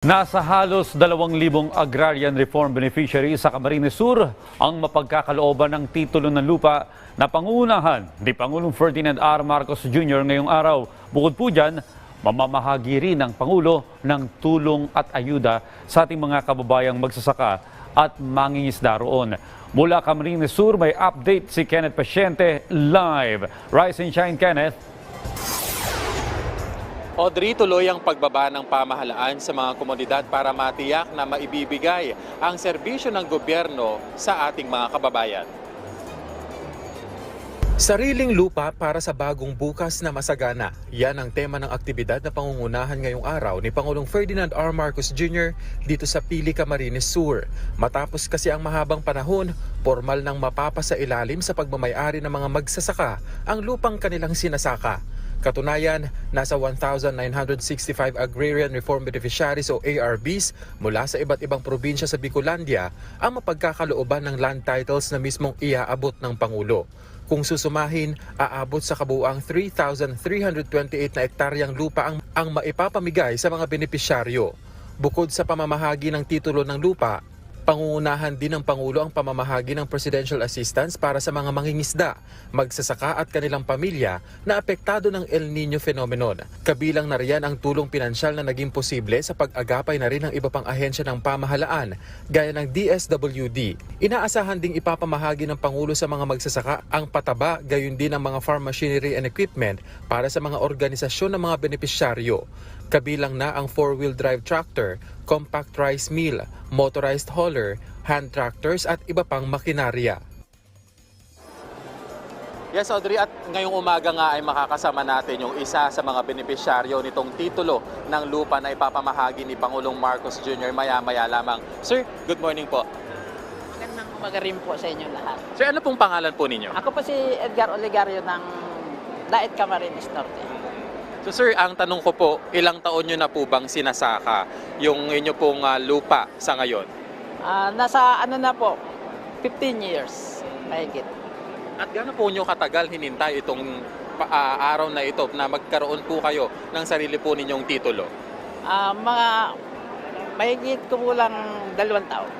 Nasa halos 2,000 agrarian reform beneficiaries sa Camarines Sur ang mapagkakalooban ng titulo ng lupa na pangunahan ni Pangulong Ferdinand R. Marcos Jr. ngayong araw. Bukod po dyan, mamamahagi rin ng Pangulo ng tulong at ayuda sa ating mga kababayang magsasaka at mangingisda roon. Mula Camarines Sur, may update si Kenneth Pasyente live. Rise and shine, Kenneth. Audrey, tuloy ang pagbaba ng pamahalaan sa mga komunidad para matiyak na maibibigay ang serbisyo ng gobyerno sa ating mga kababayan. Sariling lupa para sa bagong bukas na masagana. Yan ang tema ng aktibidad na pangungunahan ngayong araw ni Pangulong Ferdinand R. Marcos Jr. dito sa Pili, Camarines Sur. Matapos kasi ang mahabang panahon, formal nang mapapa sa ilalim sa pagmamayari ng mga magsasaka ang lupang kanilang sinasaka. Katunayan, nasa 1,965 Agrarian Reform Beneficiaries o ARBs mula sa iba't ibang probinsya sa Bicolandia ang mapagkakalooban ng land titles na mismong iaabot ng Pangulo. Kung susumahin, aabot sa kabuuang 3,328 na ektaryang lupa ang, ang maipapamigay sa mga benepisyaryo. Bukod sa pamamahagi ng titulo ng lupa, Pangungunahan din ng Pangulo ang pamamahagi ng presidential assistance para sa mga mangingisda, magsasaka at kanilang pamilya na apektado ng El Nino phenomenon. Kabilang na riyan ang tulong pinansyal na naging posible sa pag-agapay na rin ng iba pang ahensya ng pamahalaan, gaya ng DSWD. Inaasahan ding ipapamahagi ng Pangulo sa mga magsasaka ang pataba, gayon din ang mga farm machinery and equipment para sa mga organisasyon ng mga benepisyaryo. Kabilang na ang four-wheel drive tractor, compact rice mill, motorized hauler, hand tractors at iba pang makinarya. Yes, Audrey, at ngayong umaga nga ay makakasama natin yung isa sa mga benepisyaryo nitong titulo ng lupa na ipapamahagi ni Pangulong Marcos Jr. maya-maya lamang. Sir, good morning po. Magandang umaga rin po sa inyo lahat. Sir, ano pong pangalan po ninyo? Ako po si Edgar Oligario ng Daet Camarines Norte. So sir, ang tanong ko po, ilang taon nyo na po bang sinasaka yung inyo pong ah, lupa sa ngayon? Ah, nasa ano na po, 15 years. Mahigit. At gaano po nyo katagal hinintay itong ah, araw na ito na magkaroon po kayo ng sarili po ninyong titulo? Ah, mga mahigit ko po lang dalawang taon.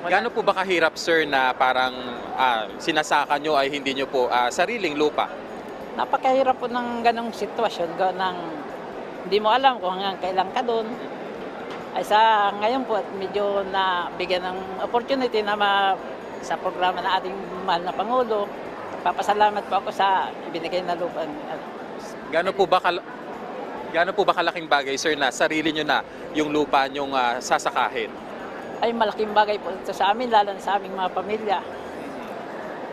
Wala- Gaano po ba kahirap sir na parang ah, sinasaka nyo ay hindi nyo po ah, sariling lupa? Napakahirap po ng ganong sitwasyon. Ng hindi mo alam kung hanggang kailan ka doon. Ay sa ngayon po, at medyo nabigyan ng opportunity na ma, sa programa ng ating mahal na Pangulo. Papasalamat po ako sa ibinigay na lupa. Ano, Gaano po ba kal- gaano po ba kalaking bagay sir na sarili nyo na yung lupa nyong ah, sasakahin? ay malaking bagay po ito sa amin, lalo na sa aming mga pamilya.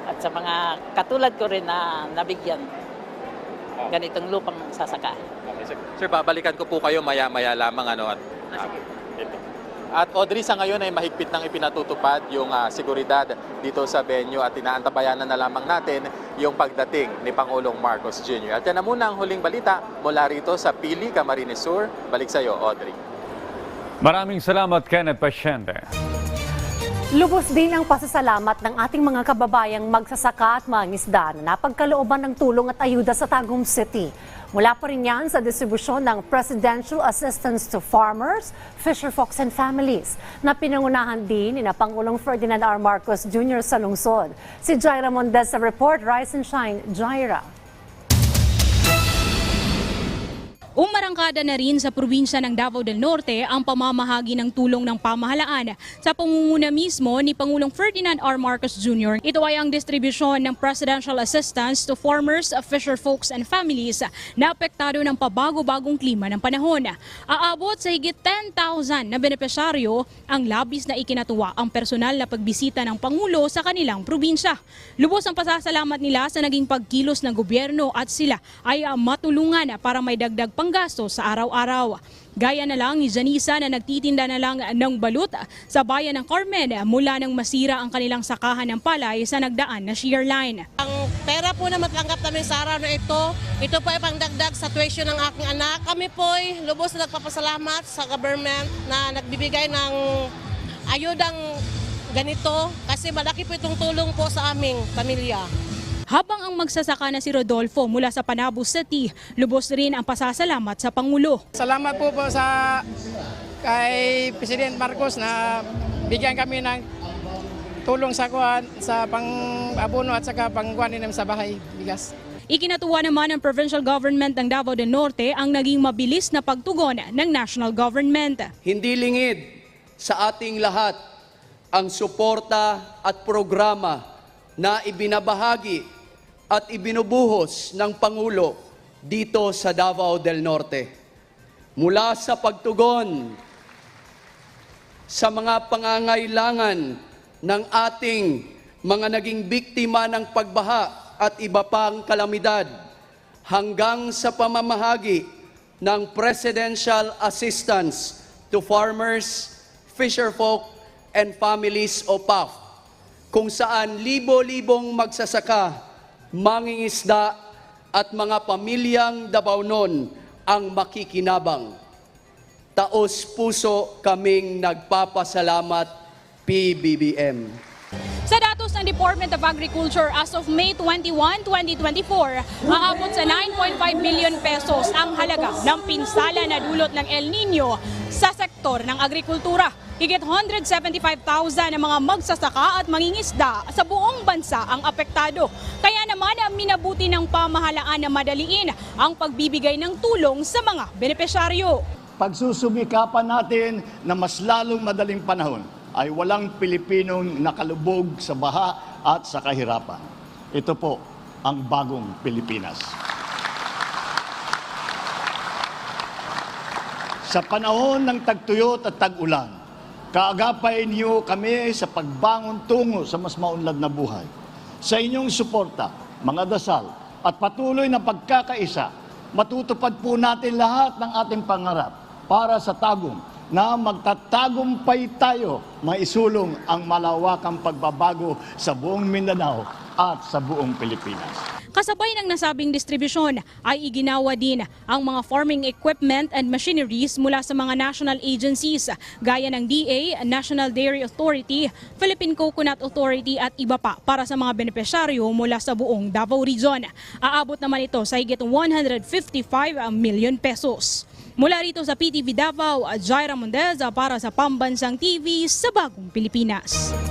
At sa mga katulad ko rin na nabigyan ganitong lupang sasaka. Okay, sir. Sir, babalikan ko po kayo maya-maya lamang ano at Ah, ito. At Audrey, sa ngayon ay mahigpit nang ipinatutupad yung ah, seguridad dito sa venue at inaantabayanan na lamang natin yung pagdating ni Pangulong Marcos Jr. At yan na muna ang huling balita mula rito sa Pili, Camarines Sur. Balik sa iyo, Audrey. Maraming salamat, Kenneth Pasyente. Lubos din ang pasasalamat ng ating mga kababayang magsasaka at mangisda na napagkalooban ng tulong at ayuda sa Tagum City. Mula pa rin yan sa distribusyon ng Presidential Assistance to Farmers, Fisher Folks and Families na pinangunahan din ni Pangulong Ferdinand R. Marcos Jr. sa lungsod. Si Jaira Mondez sa report, Rise and Shine, Jaira. Umarangkada na rin sa probinsya ng Davao del Norte ang pamamahagi ng tulong ng pamahalaan sa pangunguna mismo ni Pangulong Ferdinand R. Marcos Jr. Ito ay ang distribusyon ng Presidential Assistance to Farmers, Fisher Folks and Families na apektado ng pabago-bagong klima ng panahon. Aabot sa higit 10,000 na benepisyaryo ang labis na ikinatuwa ang personal na pagbisita ng Pangulo sa kanilang probinsya. Lubos ang pasasalamat nila sa naging pagkilos ng gobyerno at sila ay matulungan para may dagdag panggasto sa araw-araw. Gaya na lang ni Janisa na nagtitinda na lang ng balut sa bayan ng Carmen mula nang masira ang kanilang sakahan ng palay sa nagdaan na shear line. Ang pera po na matanggap namin sa araw na ito, ito po ay pangdagdag sa tuition ng aking anak. Kami po ay lubos na nagpapasalamat sa government na nagbibigay ng ayudang ganito kasi malaki po itong tulong po sa aming pamilya. Habang ang magsasaka na si Rodolfo mula sa Panabo City, lubos rin ang pasasalamat sa Pangulo. Salamat po po sa kay President Marcos na bigyan kami ng tulong sa kuan sa pang-abono at saka pangkuan sa bahay bigas. Ikinatuwa naman ng provincial government ng Davao del Norte ang naging mabilis na pagtugon ng national government. Hindi lingid sa ating lahat ang suporta at programa na ibinabahagi at ibinubuhos ng Pangulo dito sa Davao del Norte. Mula sa pagtugon sa mga pangangailangan ng ating mga naging biktima ng pagbaha at iba pang kalamidad hanggang sa pamamahagi ng presidential assistance to farmers, fisherfolk, and families o PAF, kung saan libo-libong magsasaka, mangingisda, at mga pamilyang Dabaunon ang makikinabang. Taos puso kaming nagpapasalamat PBBM. Sa datos ng Department of Agriculture as of May 21, 2024, aabot sa 9.5 billion pesos ang halaga ng pinsala na dulot ng El Nino sa sektor ng agrikultura. Higit 175,000 ng mga magsasaka at mangingisda sa buong bansa ang apektado. Kaya naman minabuti ng pamahalaan na madaliin ang pagbibigay ng tulong sa mga benepisyaryo. pagsusumikapan natin na mas lalong madaling panahon ay walang Pilipinong nakalubog sa baha at sa kahirapan. Ito po ang bagong Pilipinas. Sa panahon ng tagtuyot at tag-ulan, kaagapay niyo kami sa pagbangon tungo sa mas maunlad na buhay. Sa inyong suporta, mga dasal, at patuloy na pagkakaisa, matutupad po natin lahat ng ating pangarap para sa tagong na magtatagumpay tayo maisulong ang malawakang pagbabago sa buong Mindanao at sa buong Pilipinas. Kasabay ng nasabing distribusyon ay iginawa din ang mga farming equipment and machineries mula sa mga national agencies gaya ng DA, National Dairy Authority, Philippine Coconut Authority at iba pa para sa mga benepisyaryo mula sa buong Davao Region. Aabot naman ito sa higit 155 million pesos. Mula rito sa PTV Davao, Jaira Mundeza para sa Pambansang TV sa Bagong Pilipinas.